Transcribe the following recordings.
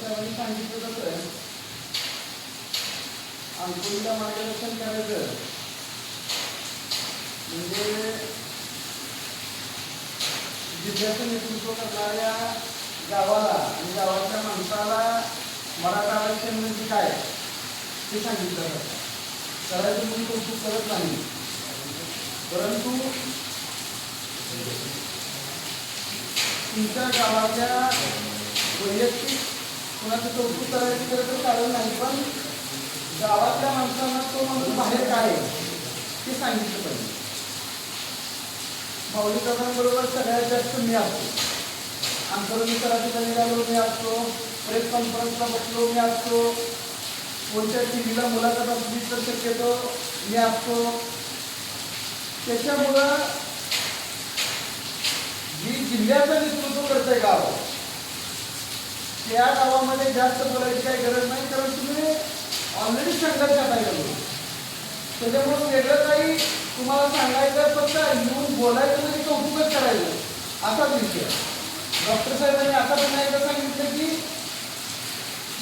साहेबांनी सांगितलं तसं अंकुरीला मार्गदर्शन करायचं. म्हणजे जिल्ह्याचं नेतृत्व करणाऱ्या गावाला आणि गावाच्या माणसाला मराठा आरक्षण म्हणजे काय? ते सांगितलं जातं. करायचं म्हणून कौतुक करत नाही. परंतु तुमच्या गावाच्या वैयक्तिक कुणाचं कौतुक करायचं खरं तर कारण नाही पण गावातल्या माणसांना तो माणूस बाहेर काय ते सांगितलं पाहिजे. माऊली दादांबरोबर सगळ्यात जास्त मी असतो. आंदोलन करायचं निघालो मी असतो प्रेस कॉन्फरन्सला बसलो मी असतो. कोणत्या टी व्हीला मुलाखत असली तर शक्यतो मी असतो. त्याच्यामुळं जी जिल्ह्याचा त्या गावामध्ये जास्त बोलायची काही गरज नाही कारण तुम्ही ऑलरेडी संघर्षात आहे त्याच्यामुळे वेगळं काही तुम्हाला सांगायचं फक्त येऊन बोलायचं म्हणजे कौतुकच करायचं. असाच विषय. डॉक्टर साहेबांनी आता पुन्हा एकदा सांगितलं की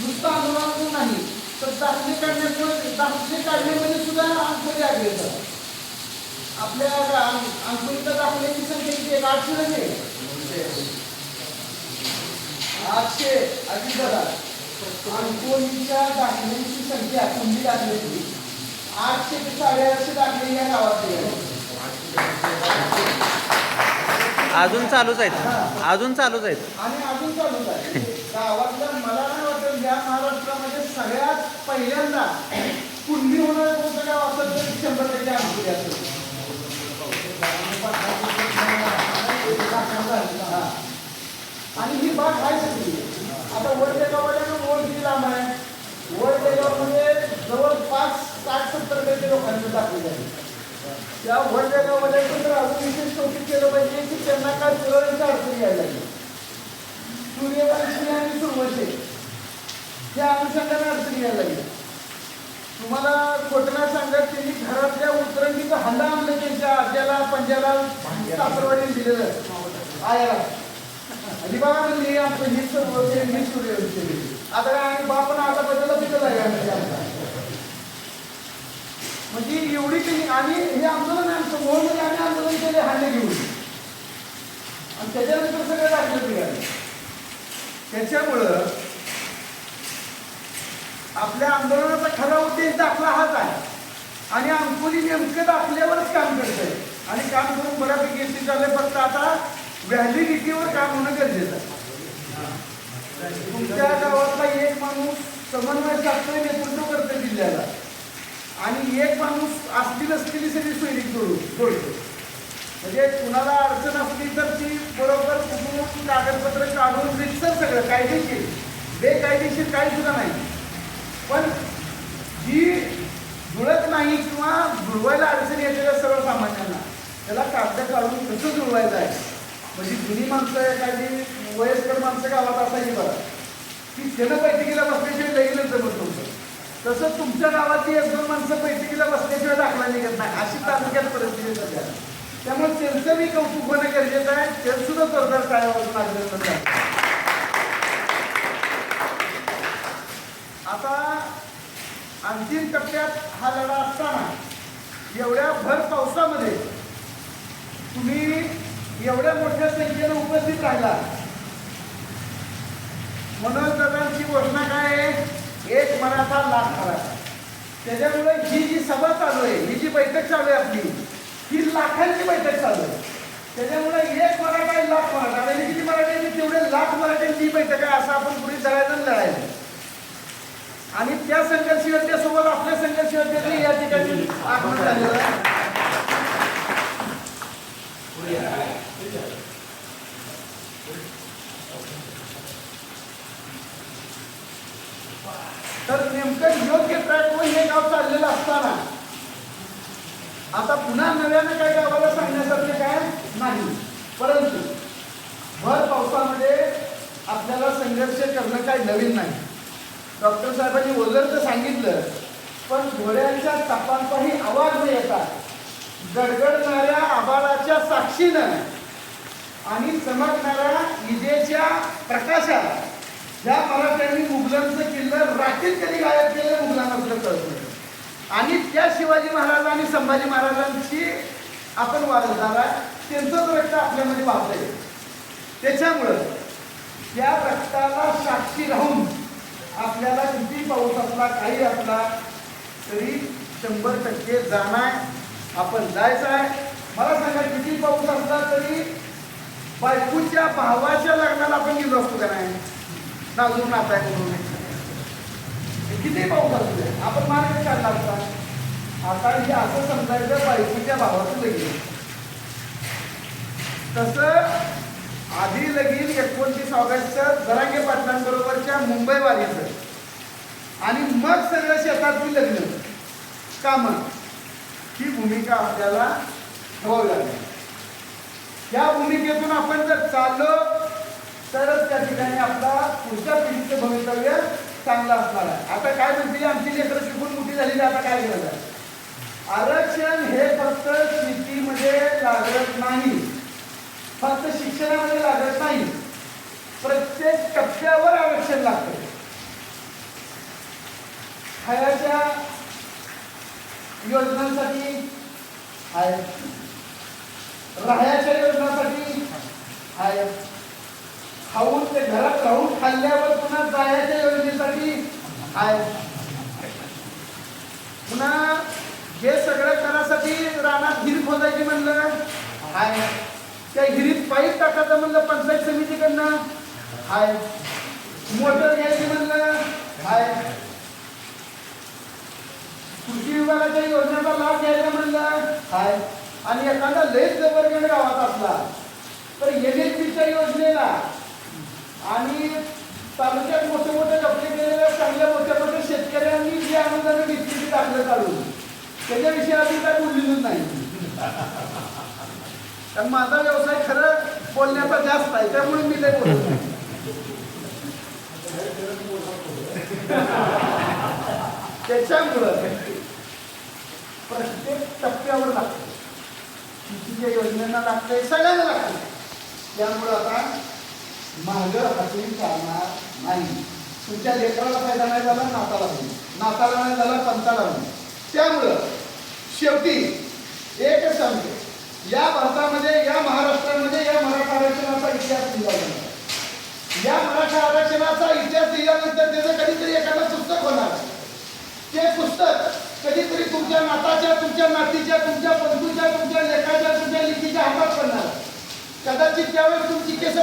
नुसतं आंदोलन नाही तर दाखले काढण्यामुळे दाखले काढण्यामध्ये सुद्धा आगले जातात आपल्या अंकुरीच्या दाखल्याची संख्या किती आहे? आठशे नाही आठशे अगदी बघा अंकोलीच्या दाखल्यांची संख्या कुंडी दाखल्याची आठशे ते साडेआठशे दाखले या गावातले. आहेत. अजून चालूच आहेत. अजून चालूच आहेत. आणि अजून चालूच आहे गावातल्या मला नाही वाटत या महाराष्ट्रामध्ये सगळ्यात पहिल्यांदा कुंडी होणारं कोणतं गाव असेल तर शंभर टक्के असेल. हा. आणि ही बाग आहे सगळी आता वडच्या गावाला ओढ किती लांब आहे वडच्या गावामध्ये जवळपास साठ सत्तर टक्के लोकांचं दाखवलं आहे त्या वडच्या पण अजून विशेष कौतुक केलं पाहिजे की त्यांना काय सुरळीचा अडचणी यायला लागली. सूर्यवंशी आणि सुरवंशी त्या अनुषंगाने अडचणी यायला लागल्या तुम्हाला खोटना सांगत त्यांनी घरातल्या उतरणीचं हल्ला आणलं त्यांच्या आज्याला पंजाला सासरवाडी दिलेलं आयाला. आणि बघा म्हणजे आमचं हे सर्व हे सूर्यवंशी आता काय आणि बापन आता बदलला तिथं आहे आमच्या. आमचा म्हणजे एवढी त्यांनी आणि हे आंदोलन आमचं आमचं. म्हणजे आम्ही आंदोलन केले हांडे घेऊन. आणि त्याच्यानंतर सगळं दाखलं निघाले त्याच्यामुळं आपल्या आंदोलनाचा खरा उद्देश दाखला हाच आहे. आणि अंकुली नेमकं दाखल्यावरच काम करत आहे आणि काम करून बऱ्यापैकी यशस्वी झाले फक्त आता व्हॅलिडिटीवर काम होणं गरजेचं आहे. तुमच्या गावातला एक माणूस समन्वय साधतोय नेतृत्व करतोय जिल्ह्याला आणि एक माणूस असली नसलेली सगळी सैनिक जोडू जोडतो म्हणजे कुणाला अडचण असली तर ती बरोबर कुठून कागदपत्र काढून रिक्सर सगळं कायदेशीर. बेकायदेशीर काही सुद्धा नाही. पण जी जुळत नाही किंवा जुळवायला अडचण येतेल्या सर्वसामान्यांना त्याला कागद काढून कसं जुळवायचं आहे? म्हणजे जुनी माणसं एखादी वयस्कर माणसं गावात असायची बघा. की त्यानं बैठकीला बसल्याशिवाय लगेच जमत तुमचं. तसं तुमच्या गावातली एक दोन माणसं बैठकीला बसल्याशिवाय दाखला निघत नाही. अशी तालुक्यात परिस्थिती सध्या. त्यामुळे त्यांचं मी कौतुक होणं गरजेचं आहे. ते सुद्धा जोरदार काय मार्गदर्शन आहे. आता अंतिम टप्प्यात हा लढा असताना एवढ्या भर पावसामध्ये तुम्ही एवढ्या मोठ्या संख्येनं उपस्थित राहिला. मनोज दादांची घोषणा काय आहे? एक मराठा लाख मराठा त्याच्यामुळे ही जी सभा चालू आहे ही जी बैठक चालू आहे आपली ही लाखांची बैठक चालू आहे. त्याच्यामुळे एक मराठा लाख मराठा. आणि किती मराठ्यांची? तेवढे लाख मराठ्यांची बैठक आहे असं आपण पुढे सगळ्याजण लढायचं आणि त्या संघर्ष योद्धेसोबत आपल्या संघर्ष योद्धेचे या ठिकाणी आगमन झालेलं आहे तर नेमकं योग्य ट्रॅकवर हे गाव चाललेलं असताना आता पुन्हा नव्यानं काय गावाला सांगण्यासारखे काय नाही. परंतु भर पावसामध्ये आपल्याला संघर्ष करणं काही नवीन नाही. डॉक्टर साहेबांनी ओझरचं सांगितलं पण घोड्यांच्या तापांचाही आवाज न येतात गडगडणाऱ्या आबाळाच्या साक्षीनं आणि चमकणाऱ्या विजेच्या प्रकाशात ह्या मराठ्यांनी मुघलांचं किल्लं राखीत कधी गायब केलं मुघलांना आपलं कळत नाही. आणि त्या शिवाजी महाराज आणि संभाजी महाराजांची आपण वारसदार आहे त्यांचंच रक्त आपल्यामध्ये वाहतंय त्याच्यामुळं त्या रक्ताला साक्षी राहून आपल्याला किती पाऊस असला काही असला तरी शंभर टक्के जाणार आपण जायचं आहे. मला सांगा किती पाऊस असला तरी बायकूच्या भावाच्या लग्नाला आपण गेलो असतो का नाही? नाजून नाचाय म्हणून. किती पाऊस असू दे. आपण मार्ग काढला असता आता हे असं समजायचं बायकोच्या भावाचं लगीन. तसं आधी लगीन एकोणतीस ऑगस्ट जरांगे पाटलांबरोबरच्या मुंबई वारीचं. आणि मग सगळं शेतातली लग्न कामं. ही भूमिका आपल्याला ठेवावी लागली. या भूमिकेतून आपण जर चाललो तरच त्या ठिकाणी आपला पुढच्या पिढीचं भवितव्य चांगलं असणार आहे. आता काय म्हणते आमची लेकरं शिकून मोठी झाली आता काय गरज आहे? आरक्षण हे फक्त स्थितीमध्ये लागत नाही. फक्त शिक्षणामध्ये लागत नाही. प्रत्येक टप्प्यावर आरक्षण लागतं. खायाच्या योजनांसाठी आहे राहायच्या योजनासाठी आहे खाऊन ते घरात राहून खाल्ल्यावर पुन्हा जायच्या योजनेसाठी आहे पुन्हा हे सगळं करासाठी रानात हिर खोदायची म्हणलं. आहे त्या हिरीत पाईप टाकायचं म्हणलं पंचायत समितीकडनं. आहे मोटर घ्यायची म्हणलं. आहे कृषी विभागाच्या योजनेचा लाभ घ्यायचा म्हणलं. आहे आणि एखादा लयच जबरगड गावात असला तर एन एच पीच्या योजनेला आणि तालुक्यात मोठे मोठे कपडे केलेल्या चांगल्या मोठ्या मोठ्या शेतकऱ्यांनी जे अनुदान घेतली ती टाकलं काढून त्याच्याविषयी आम्ही काय बोललेलोच नाही. कारण माझा व्यवसाय खरं बोलण्याचा जास्त आहे त्यामुळे मी ते बोलत नाही. त्याच्यामुळं प्रत्येक टप्प्यावर लागतं शेतीच्या योजनेला लागतंय सगळ्यांना लागतं त्यामुळं आता मागं हातून चालणार नाही. तुमच्या लेकराला फायदा नाही झाला नाताला होईल. नाताला नाही झाला पंताला होईल. त्यामुळं शेवटी एकच सांगतो या भारतामध्ये या महाराष्ट्रामध्ये या मराठा आरक्षणाचा इतिहास लिहिला गेला. या मराठा आरक्षणाचा इतिहास लिहिल्यानंतर त्याचं कधीतरी एखादं पुस्तक होणार. ते पुस्तक कधीतरी तुमच्या नाताच्या तुमच्या नातीच्या तुमच्या बंधूच्या तुमच्या लेखाच्या तुमच्या लिखीच्या हातात पडणार. कदाचित त्यावेळेस तुमची केस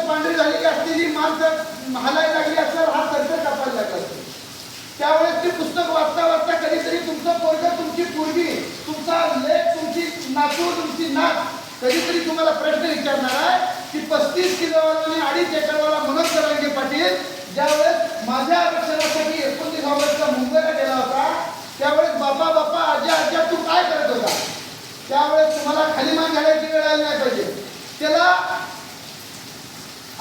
माणसं हालायला लागली असल्यावर हा खर्च कापायला लागला असतो त्यावेळेस ते पुस्तक वाचता वाचता कधीतरी तुमचं पोरग तुमची पूर्वी तुमचा लेख तुमची नातू तुमची नात कधीतरी तुम्हाला प्रश्न विचारणार आहे की पस्तीस किलोवाला आणि अडीच एकरवाला मनोज जरांगे पाटील ज्यावेळेस माझ्या आरक्षणासाठी एकोणतीस ऑगस्टला मुंबईला गेला होता त्यावेळेस बापा बापा आज्या आज्या तू काय करत होता? त्यावेळेस तुम्हाला खाली मान घालायची वेळ आली नाही पाहिजे. त्याला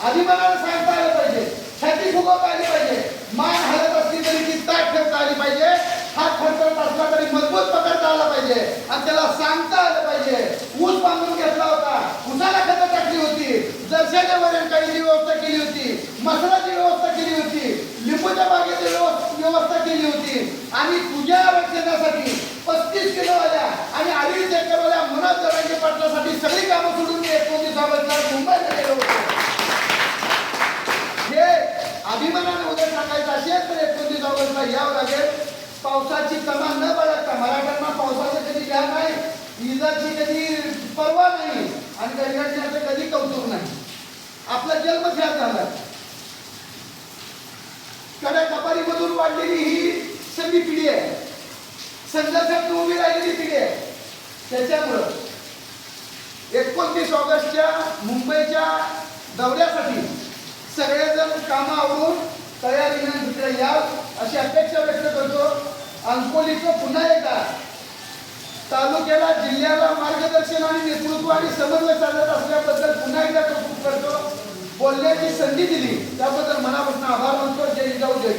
अभिमानानं सांगता आलं पाहिजे. छाती फुगवता आली पाहिजे. मान हलत असली तरी ती ताट ठेवता आली पाहिजे. हात फडफडत असला तरी मजबूत पकडता आला पाहिजे आणि त्याला सांगता आलं पाहिजे ऊस बांधून घेतला होता उसाला खतं टाकली होती जरशाच्या वरण व्यवस्था केली होती मसाल्याची व्यवस्था केली होती लिंबूच्या बागेची व्यव- व्यवस्था केली होती आणि तुझ्या आरक्षणासाठी पस्तीस किलोवाल्या आणि अडीच एकरवाल्या मनोज जरांगे पाटलासाठी सगळी कामं सोडून मी एकोणतीस ऑगस्टला मुंबईला गेलो होतो हे अभिमानाने उद्या टाकायचं असेल तर एकोणतीस ऑगस्टला पावसाची तमा न बाळगता मराठ्यांना पावसाचं कधी घ्या नाही इजाची कधी परवा नाही आणि गरिबांचं कधी कौतुक नाही. आपला जन्म ध्यान झाला. कडे कपारीमधून वाढलेली ही सगळी पिढी आहे. संघर्षात उभी राहिलेली पिढी आहे. त्याच्यामुळं एकोणतीस ऑगस्टच्या मुंबईच्या दौऱ्यासाठी सगळेजण कामावरून आवरून तयारीने तिकडे या अशी अपेक्षा व्यक्त करतो. अंकोलीचं पुन्हा एकदा तालुक्याला जिल्ह्याला मार्गदर्शन आणि नेतृत्व आणि समन्वय साधत असल्याबद्दल पुन्हा एकदा कौतुक करतो. बोलण्याची संधी दिली. त्याबद्दल मनापासून आभार मानतो. जय जाऊ जय